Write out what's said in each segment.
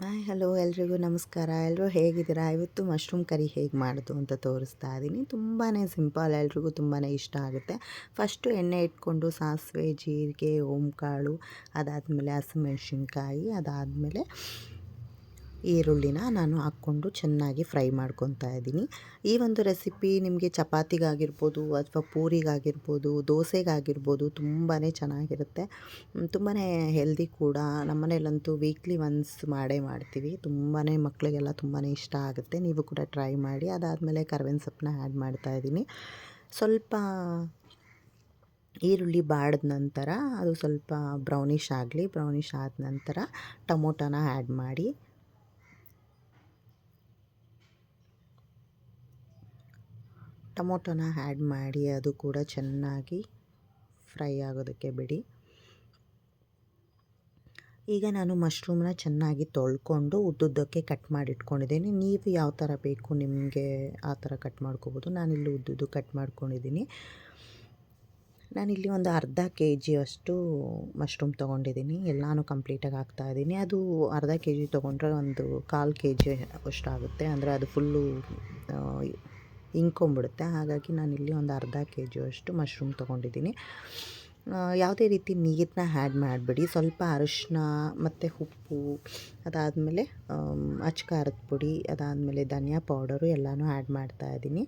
Hi, hello ಎಲ್ರಿಗೂ ನಮಸ್ಕಾರ. ಎಲ್ಲರೂ ಹೇಗಿದ್ದೀರಾ? ಇವತ್ತು ಮಶ್ರೂಮ್ ಕರಿ ಹೇಗೆ ಮಾಡೋದು ಅಂತ ತೋರಿಸ್ತಾ ಇದ್ದೀನಿ ತುಂಬಾ ಸಿಂಪಲ್, ಎಲ್ರಿಗೂ ತುಂಬಾ ಇಷ್ಟ ಆಗುತ್ತೆ. ಫಸ್ಟು ಎಣ್ಣೆ ಇಟ್ಕೊಂಡು ಸಾಸಿವೆ, ಜೀರಿಗೆ, ಓಂಕಾಳು, ಅದಾದಮೇಲೆ ಹಸಿಮೆಣ್ಸಿನ್ಕಾಯಿ, ಅದಾದಮೇಲೆ ಈರುಳ್ಳಿನ ನಾನು ಹಾಕ್ಕೊಂಡು ಚೆನ್ನಾಗಿ ಫ್ರೈ ಮಾಡ್ಕೊತಾ ಇದ್ದೀನಿ. ಈ ಒಂದು ರೆಸಿಪಿ ನಿಮಗೆ ಚಪಾತಿಗಾಗಿರ್ಬೋದು ಅಥವಾ ಪೂರಿಗಾಗಿರ್ಬೋದು, ದೋಸೆಗಾಗಿರ್ಬೋದು ತುಂಬಾ ಚೆನ್ನಾಗಿರುತ್ತೆ. ತುಂಬಾ ಹೆಲ್ದಿ ಕೂಡ. ನಮ್ಮನೇಲಂತೂ ವೀಕ್ಲಿ ಒನ್ಸ್ ಮಾಡೇ ಮಾಡ್ತೀವಿ. ತುಂಬಾ ಮಕ್ಕಳಿಗೆಲ್ಲ ತುಂಬಾ ಇಷ್ಟ ಆಗುತ್ತೆ. ನೀವು ಕೂಡ ಟ್ರೈ ಮಾಡಿ. ಅದಾದಮೇಲೆ ಕರ್ಬೇವಿನ ಸೊಪ್ಪನ್ನ ಆ್ಯಡ್ ಮಾಡ್ತಾಯಿದ್ದೀನಿ ಸ್ವಲ್ಪ ಈರುಳ್ಳಿ ಬಾಡಿದ ನಂತರ, ಅದು ಸ್ವಲ್ಪ ಬ್ರೌನಿಷ್ ಆಗಲಿ ಬ್ರೌನಿಷ್ ಆದ ನಂತರ ಟೊಮೊಟೊನ ಆ್ಯಡ್ ಮಾಡಿ. ಟೊಮೊಟೊನ ಆ್ಯಡ್ ಮಾಡಿ ಅದು ಕೂಡ ಚೆನ್ನಾಗಿ ಫ್ರೈ ಆಗೋದಕ್ಕೆ ಬಿಡಿ. ಈಗ ನಾನು ಮಶ್ರೂಮ್ನ ಚೆನ್ನಾಗಿ ತೊಳ್ಕೊಂಡು ಉದ್ದುದ್ದಕ್ಕೆ ಕಟ್ ಮಾಡಿ ಇಟ್ಕೊಂಡಿದ್ದೀನಿ ನೀವು ಯಾವ ಥರ ಬೇಕು ನಿಮಗೆ ಆ ಥರ ಕಟ್ ಮಾಡ್ಕೋಬೋದು. ನಾನಿಲ್ಲಿ ಉದ್ದುದ್ದು ಕಟ್ ಮಾಡ್ಕೊಂಡಿದ್ದೀನಿ. ನಾನಿಲ್ಲಿ ಒಂದು ಅರ್ಧ ಕೆ ಜಿಯಷ್ಟು ಮಶ್ರೂಮ್ ತೊಗೊಂಡಿದ್ದೀನಿ. ಎಲ್ಲನೂ ಕಂಪ್ಲೀಟಾಗಿ ಹಾಕ್ತಾಯಿದ್ದೀನಿ ಅದು ಅರ್ಧ ಕೆ ಜಿ ತೊಗೊಂಡ್ರೆ ಒಂದು ಕಾಲು ಕೆ ಜಿ ಅಷ್ಟಾಗುತ್ತೆ. ಅಂದರೆ ಅದು ಫುಲ್ಲು ಇಂಕೊಂಬಿಡುತ್ತೆ ಹಾಗಾಗಿ ನಾನು ಇಲ್ಲಿ ಒಂದು ಅರ್ಧ ಕೆ ಜಿಯಷ್ಟು ಮಶ್ರೂಮ್ ತೊಗೊಂಡಿದ್ದೀನಿ. ಯಾವುದೇ ರೀತಿ ನೀರನ್ನ ಆ್ಯಡ್ ಮಾಡಿಬಿಡಿ. ಸ್ವಲ್ಪ ಅರಿಶಿನ ಮತ್ತು ಉಪ್ಪು, ಅದಾದಮೇಲೆ ಅಚ್ಕಾರದ ಪುಡಿ, ಅದಾದಮೇಲೆ ಧನಿಯಾ ಪೌಡರು ಎಲ್ಲನೂ ಆ್ಯಡ್ ಮಾಡ್ತಾ ಇದ್ದೀನಿ.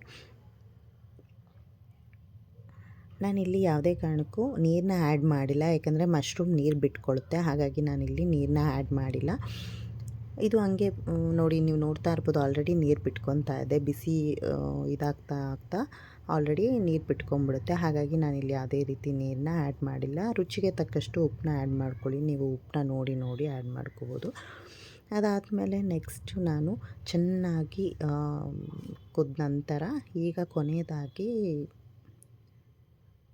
ನಾನು ಇಲ್ಲಿ ಯಾವುದೇ ಕಾರಣಕ್ಕೂ ನೀರನ್ನ ಆ್ಯಡ್ ಮಾಡಿಲ್ಲ. ಯಾಕಂದರೆ ಮಶ್ರೂಮ್ ನೀರು ಬಿಟ್ಕೊಳ್ಳುತ್ತೆ ಹಾಗಾಗಿ ನಾನಿಲ್ಲಿ ನೀರನ್ನ ಆ್ಯಡ್ ಮಾಡಿಲ್ಲ. ಇದು ಹಂಗೆ ನೋಡಿ ನೀವು ನೋಡ್ತಾ ಇರ್ಬೋದು ಆಲ್ರೆಡಿ ನೀರು ಬಿಟ್ಕೊತಾ ಇದೆ. ಬಿಸಿ ಇದಾಗ್ತಾ ಆಗ್ತಾ ಆಲ್ರೆಡಿ ನೀರು ಬಿಟ್ಕೊಂಬಿಡುತ್ತೆ. ಹಾಗಾಗಿ ನಾನಿಲ್ಲಿ ಯಾವುದೇ ರೀತಿ ನೀರನ್ನ ಆ್ಯಡ್ ಮಾಡಿಲ್ಲ. ರುಚಿಗೆ ತಕ್ಕಷ್ಟು ಉಪ್ಪನ್ನ ಆ್ಯಡ್ ಮಾಡ್ಕೊಳ್ಳಿ. ನೀವು ಉಪ್ಪನ್ನ ನೋಡಿ ನೋಡಿ ಆ್ಯಡ್ ಮಾಡ್ಕೋಬೋದು. ಅದಾದಮೇಲೆ ನೆಕ್ಸ್ಟು ನಾನು ಚೆನ್ನಾಗಿ ಕುದ್ದ ನಂತರ ಈಗ ಕೊನೆಯದಾಗಿ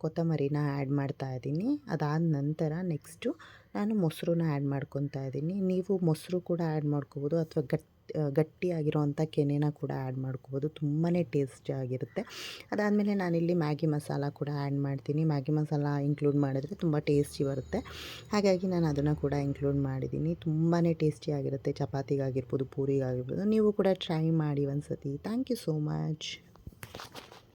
ಕೊತ್ತಂಬರಿನ ಆ್ಯಡ್ ಮಾಡ್ತಾ ಇದ್ದೀನಿ. ಅದಾದ ನಂತರ ನೆಕ್ಸ್ಟು ನಾನು ಮೊಸರನ್ನ ಆ್ಯಡ್ ಮಾಡ್ಕೊತಾ ಇದ್ದೀನಿ. ನೀವು ಮೊಸರು ಕೂಡ ಆ್ಯಡ್ ಮಾಡ್ಕೋಬೋದು ಅಥವಾ ಗಟ್ಟಿ, ಗಟ್ಟಿಯಾಗಿರೋವಂಥ ಕೆನೆನ ಕೂಡ ಆ್ಯಡ್ ಮಾಡ್ಕೋಬೋದು. ತುಂಬಾ ಟೇಸ್ಟಿ ಆಗಿರುತ್ತೆ. ಅದಾದಮೇಲೆ ನಾನಿಲ್ಲಿ ಮ್ಯಾಗಿ ಮಸಾಲ ಕೂಡ ಆ್ಯಡ್ ಮಾಡ್ತೀನಿ. ಮ್ಯಾಗಿ ಮಸಾಲ ಇನ್ಕ್ಲೂಡ್ ಮಾಡಿದ್ರೆ ತುಂಬ ಟೇಸ್ಟಿ ಬರುತ್ತೆ. ಹಾಗಾಗಿ ನಾನು ಅದನ್ನು ಕೂಡ ಇನ್ಕ್ಲೂಡ್ ಮಾಡಿದ್ದೀನಿ. ತುಂಬಾ ಟೇಸ್ಟಿಯಾಗಿರುತ್ತೆ ಚಪಾತಿಗಾಗಿರ್ಬೋದು, ಪೂರಿಗಾಗಿರ್ಬೋದು. ನೀವು ಕೂಡ ಟ್ರೈ ಮಾಡಿ ಒಂದು ಸತಿ ಥ್ಯಾಂಕ್ ಯು ಸೋ ಮಚ್.